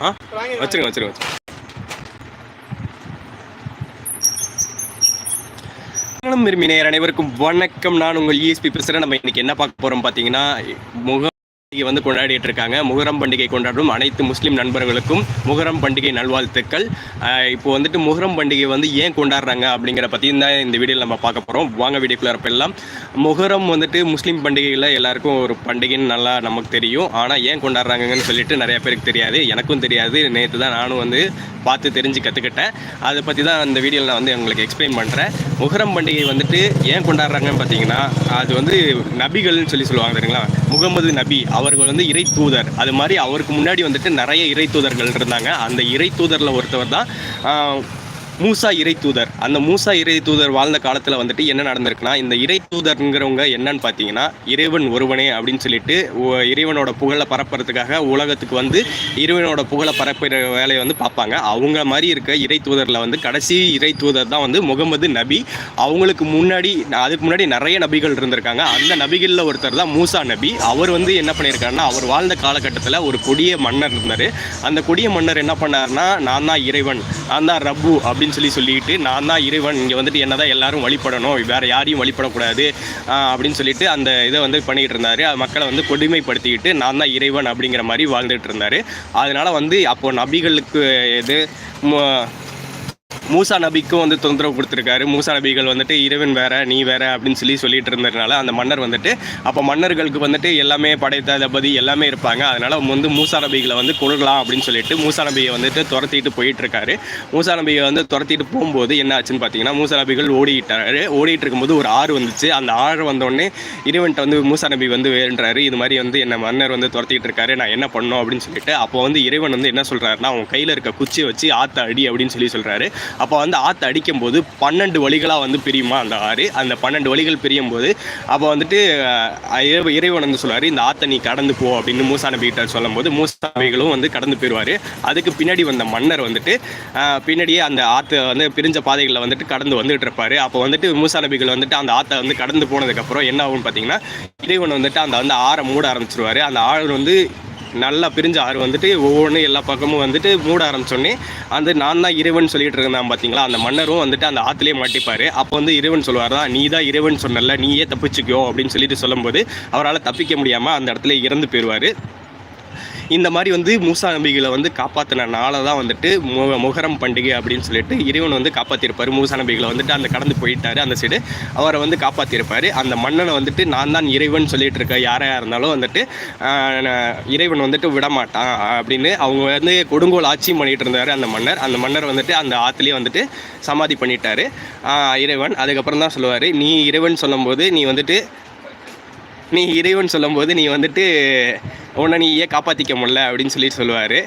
ஆ வச்சிருங்க வச்சிருங்க வச்சிருங்க வணக்கம் விரும்பி நேயர் அனைவருக்கும் வணக்கம். நான் உங்கள் இஎஸ்பி பேசுகிறேன் நம்ம இன்னைக்கு என்ன பார்க்க போகிறோம் பார்த்தீங்கன்னா முகம் பண்டிகை வந்து கொண்டாடிட்டு இருக்காங்க முகரம் பண்டிகை கொண்டாடும் அனைத்து முஸ்லீம் நண்பர்களுக்கும் முகரம் பண்டிகை நல்வாழ்த்துக்கள். இப்போ வந்துட்டு முகரம் பண்டிகை வந்து ஏன் கொண்டாடுறாங்க அப்படிங்கிற பற்றியும் தான் இந்த வீடியோவில் நம்ம பார்க்க போகிறோம் வாங்க வீடியோக்குள்ள இருப்பெல்லாம் முகரம் வந்துட்டு முஸ்லீம் பண்டிகையில் எல்லாருக்கும் ஒரு பண்டிகைன்னு நல்லா நமக்கு தெரியும். ஆனால் ஏன் கொண்டாடுறாங்கன்னு சொல்லிட்டு நிறைய பேருக்கு தெரியாது. எனக்கும் தெரியாது. நேற்று தான் நானும் வந்து பார்த்து தெரிஞ்சு கற்றுக்கிட்டேன் அதை பற்றி தான் அந்த வீடியோவில் நான் வந்து உங்களுக்கு எக்ஸ்பிளைன் பண்ணுறேன் முகரம் பண்டிகை வந்துட்டு ஏன் கொண்டாடுறாங்கன்னு பார்த்தீங்கன்னா அது வந்து நபிகள்னு சொல்லி சொல்லுவாங்க தெரியுங்களா? முகமது நபி அவர்கள் வந்து இறை தூதர். அது மாதிரி அவருக்கு முன்னாடி வந்துட்டு நிறைய இறை தூதர்கள் இருந்தாங்க. அந்த இறை தூதரில் ஒருத்தவர் தான் மூசா இறை தூதர். அந்த மூசா இறை தூதர் வாழ்ந்த காலத்தில் வந்துட்டு என்ன நடந்திருக்குன்னா இந்த இறை தூதருங்கிறவங்க என்னன்னு பார்த்தீங்கன்னா இறைவன் ஒருவனே அப்படின்னு சொல்லிட்டு இறைவனோட புகழை பரப்புறதுக்காக உலகத்துக்கு வந்து இறைவனோட புகழை பரப்புற வேலையை வந்து பார்ப்பாங்க. அவங்க மாதிரி இருக்க இறை தூதரில் வந்து கடைசி இறை தூதர் தான் வந்து முகமது நபி. அவங்களுக்கு முன்னாடி அதுக்கு முன்னாடி நிறைய நபிகள் இருந்திருக்காங்க. அந்த நபிகளில் ஒருத்தர் தான் மூசா நபி. அவர் வந்து என்ன பண்ணியிருக்காருன்னா அவர் வாழ்ந்த காலகட்டத்தில் ஒரு கொடிய மன்னர் இருந்தார். அந்த கொடிய மன்னர் என்ன பண்ணாருன்னா நான் தான் இறைவன். நான் தான் ரப்பு அப்படின்னு அப்படின்னு சொல்லி சொல்லிட்டு நான் தான் இறைவன் இங்கே வந்துட்டு என்ன தான் எல்லாரும் வழிபடணும் வேறு யாரையும் வழிபடக்கூடாது அப்படின்னு சொல்லிட்டு அந்த இதை வந்து பண்ணிக்கிட்டு இருந்தார். மக்களை வந்து கொடுமைப்படுத்திக்கிட்டு நான் தான் இறைவன் அப்படிங்கிற மாதிரி வாழ்ந்துட்டு இருந்தார். அதனால் வந்து அப்போது நபிகளுக்கு இது மூசா நபிக்கும் வந்து தொந்தரவு கொடுத்துருக்காரு. மூசா நபிகள் வந்துட்டு இறைவன் வேற நீ வேற அப்படின்னு சொல்லி சொல்லிட்டு இருந்ததுனால அந்த மன்னர் வந்துட்டு அப்போ மன்னர்களுக்கு வந்துட்டு எல்லாமே படைத்தளபதி எல்லாமே இருப்பாங்க. அதனால அவங்க வந்து மூசா நபிகளை வந்து கொள்ளலாம் அப்படின்னு சொல்லிட்டு மூசா நபியை வந்துட்டு துரத்திட்டு போயிட்டு இருக்காரு மூசா நபியை வந்து துரத்திட்டு போகும்போது என்ன ஆச்சுன்னு பார்த்தீங்கன்னா மூசா நபிகள் ஓடிட்டாரு. ஓடிட்டு இருக்கும்போது ஒரு ஆறு வந்துச்சு. அந்த ஆறு வந்தோடனே இறைவன்ட்ட வந்து மூசா நபி வந்து வேண்டுறாரு. இது மாதிரி வந்து என்ன மன்னர் வந்து துரத்திட்டு இருக்காரு. நான் என்ன பண்ணோம் அப்படின்னு சொல்லிட்டு அப்போ வந்து இறைவன் வந்து என்ன சொல்கிறாருன்னா அவன் கையில் இருக்க குச்சியை வச்சு ஆத்த அடி அப்படின்னு சொல்லி சொல்கிறாரு அப்போ வந்து ஆற்று அடிக்கும் போது பன்னெண்டு வழிகளாக வந்து பிரியுமா அந்த ஆறு? அந்த பன்னெண்டு வழிகள் பிரியும் போது அப்போ வந்துட்டு இறை- இறைவன் வந்து சொல்லுவார் இந்த ஆற்றை நீ கடந்து போ அப்படின்னு மூசா நபிகிட்ட சொல்லும்போது மூசா நபிகளும் வந்து கடந்து போயிடுவார் அதுக்கு பின்னாடி வந்த மன்னர் வந்துட்டு பின்னாடியே அந்த ஆற்று வந்து பிரிஞ்ச பாதைகளில் வந்துட்டு கடந்து வந்துட்டு இருப்பார். அப்போ வந்துட்டு மூசா நபிகள் வந்துட்டு அந்த ஆற்றை வந்து கடந்து போனதுக்கப்புறம் என்ன ஆகும்னு பார்த்தீங்கன்னா இறைவன் வந்துட்டு அந்த வந்து ஆறை மூட ஆரம்பிச்சிருவார். அந்த ஆறு வந்து நல்லா பிரிஞ்ச ஆறு வந்துட்டு ஒவ்வொன்றும் எல்லா பக்கமும் வந்துட்டு மூட ஆரம்பிச்சோடனே அந்த நான் தான் இறைவன் சொல்லிட்டு இருந்தான் பார்த்தீங்களா அந்த மன்னரும் வந்துட்டு அந்த ஆற்றுலேயே மாட்டிப்பார். அப்போ வந்து இறைவன் சொல்லுவார் தான் நீ தான் இறைவன் சொன்னல நீயே தப்பிச்சுக்கோ அப்படின்னு சொல்லிட்டு சொல்லும்போது அவரால் தப்பிக்க முடியாமல் அந்த இடத்துல இறந்து போயிடுவார் இந்த மாதிரி வந்து மூசா நபிகளை வந்து காப்பாற்றினால தான் வந்துட்டு மு முகரம் பண்டிகை அப்படின்னு சொல்லிட்டு இறைவன் வந்து காப்பாற்றிருப்பார் மூசா நபிகளை வந்துட்டு அந்த கடந்து போயிட்டார் அந்த சைடு. அவரை வந்து காப்பாற்றிருப்பார் அந்த மன்னனை வந்துட்டு நான் தான் இறைவன் சொல்லிட்டு இருக்க யாராக இருந்தாலும் வந்துட்டு இறைவன் வந்துட்டு விட மாட்டான் அப்படின்னு அவங்க வந்து கொடுங்கோல் ஆட்சி பண்ணிகிட்டு இருந்தார் அந்த மன்னர். அந்த மன்னர் வந்துட்டு அந்த ஆற்றுலேயே வந்துட்டு சமாதி பண்ணிட்டாரு. இறைவன். அதுக்கப்புறம் தான் சொல்லுவார் நீ இறைவன் சொல்லும்போது நீ வந்துட்டு நீ இறைவன் சொல்லும்போது நீ வந்துட்டு உன்னை நீயே காப்பாற்றிக்க முடியல அப்படின்னு சொல்லிட்டு சொல்லுவார்.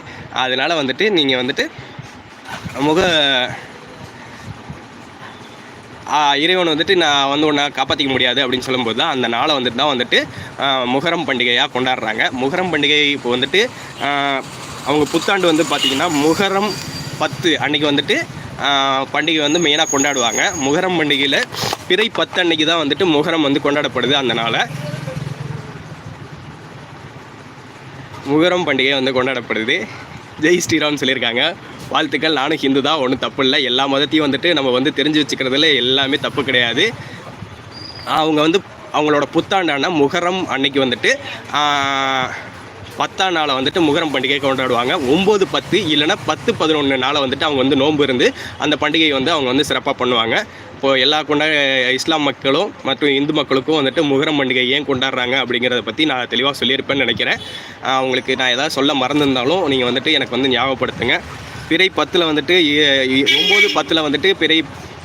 அதனால் வந்துட்டு நீங்கள் வந்துட்டு முக ஆ, இறைவன் வந்துட்டு நான் வந்து உன்னை காப்பாற்றிக்க முடியாது அப்படின்னு சொல்லும்போது தான் அந்த நாளை வந்துட்டு தான் வந்துட்டு முகரம் பண்டிகையாக கொண்டாடுறாங்க. முகரம் பண்டிகை இப்போ வந்துட்டு அவங்க புத்தாண்டு வந்து பார்த்திங்கன்னா முகரம் பத்து அன்னைக்கு வந்துட்டு பண்டிகை வந்து மெயினாக கொண்டாடுவாங்க. முகரம் பண்டிகையில் பிறை பத்து அன்னைக்கு தான் வந்துட்டு முகரம் வந்து கொண்டாடப்படுது அந்த நாளை முகரம் பண்டிகை வந்து கொண்டாடப்படுது. ஜெய் ஸ்ரீராம் சொல்லியிருக்காங்க. வாழ்த்துக்கள். நானும் ஹிந்து தான். ஒன்றும் தப்பு இல்லை எல்லா மதத்தையும் வந்துட்டு நம்ம வந்து தெரிஞ்சு வச்சுக்கிறதுல எல்லாமே தப்பு கிடையாது. அவங்க வந்து அவங்களோட புத்தாண்டான முகரம் அன்னைக்கு வந்துட்டு பத்தாம் நாளை வந்துட்டு முகரம் பண்டிகை கொண்டாடுவாங்க. ஒம்பது பத்து இல்லைன்னா பத்து பதினொன்று நாளை வந்துட்டு அவங்க வந்து நோன்பு இருந்து அந்த பண்டிகையை வந்து அவங்க வந்து சிறப்பாக பண்ணுவாங்க. இப்போ எல்லா கொண்டா இஸ்லாம் மக்களும் மற்றும் இந்து மக்களுக்கும் வந்துட்டு முகரம் பண்டிகை ஏன் கொண்டாடுறாங்க அப்படிங்கிறத பற்றி நான் தெளிவாக சொல்லியிருப்பேன்னு நினைக்கிறேன். அவங்களுக்கு உங்களுக்கு நான் ஏதாவது சொல்ல மறந்துருந்தாலும் நீங்கள் வந்துட்டு எனக்கு வந்து ஞாபகப்படுத்துங்க. பிறை பத்தில் வந்துட்டு ஒம்பது பத்தில் வந்துட்டு பிறை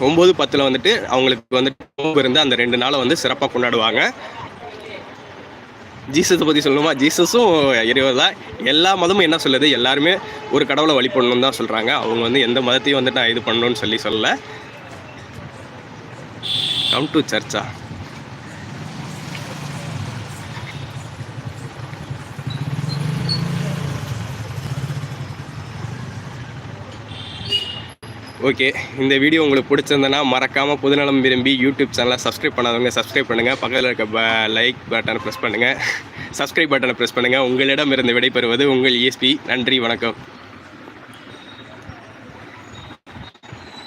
ஒம்பது பத்தில் வந்துட்டு அவங்களுக்கு வந்துட்டு இருந்து அந்த ரெண்டு நாளை வந்து சிறப்பாக கொண்டாடுவாங்க. ஜீசஸை பற்றி சொல்லணுமா? ஜீசஸும் இறைவர் தான். எல்லா மதமும் என்ன சொல்லுது? எல்லாருமே ஒரு கடவுளை வழிபடணும்னு தான் சொல்கிறாங்க அவங்க வந்து எந்த மதத்தையும் வந்துட்டு நான் இது பண்ணணும்னு சொல்லி சொல்லலை. கம் டு சர்ச்சா ஓகே இந்த வீடியோ உங்களுக்கு பிடிச்சிருந்தனா மறக்காமல் புதுநலம் விரும்பி யூடியூப் சேனலை சப்ஸ்கிரைப் பண்ணாதவங்க சப்ஸ்கிரைப் பண்ணுங்கள் பக்கத்தில் இருக்க லைக் பட்டனை ப்ரெஸ் பண்ணுங்கள் சப்ஸ்கிரைப் பட்டனை ப்ரெஸ் பண்ணுங்கள் உங்களிடம் இருந்து விடைபெறுவது உங்கள் இஎஸ்பி நன்றி வணக்கம்.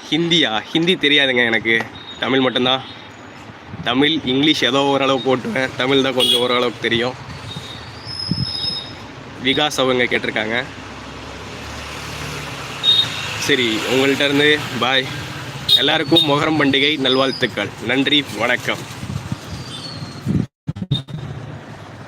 ஹிந்தியா? ஹிந்தி தெரியாதுங்க எனக்கு. தமிழ் மட்டும்தான். தமிழ் இங்கிலீஷ் ஏதோ ஓரளவு போட்டுவேன். தமிழ் தான் கொஞ்சம் ஓரளவுக்கு தெரியும். விகாஸ் அவங்க கேட்டிருக்காங்க. சரி உங்கள்கிட்ட இருந்து பாய் எல்லாருக்கும் மொஹரம் பண்டிகை நல்வாழ்த்துக்கள். நன்றி வணக்கம்.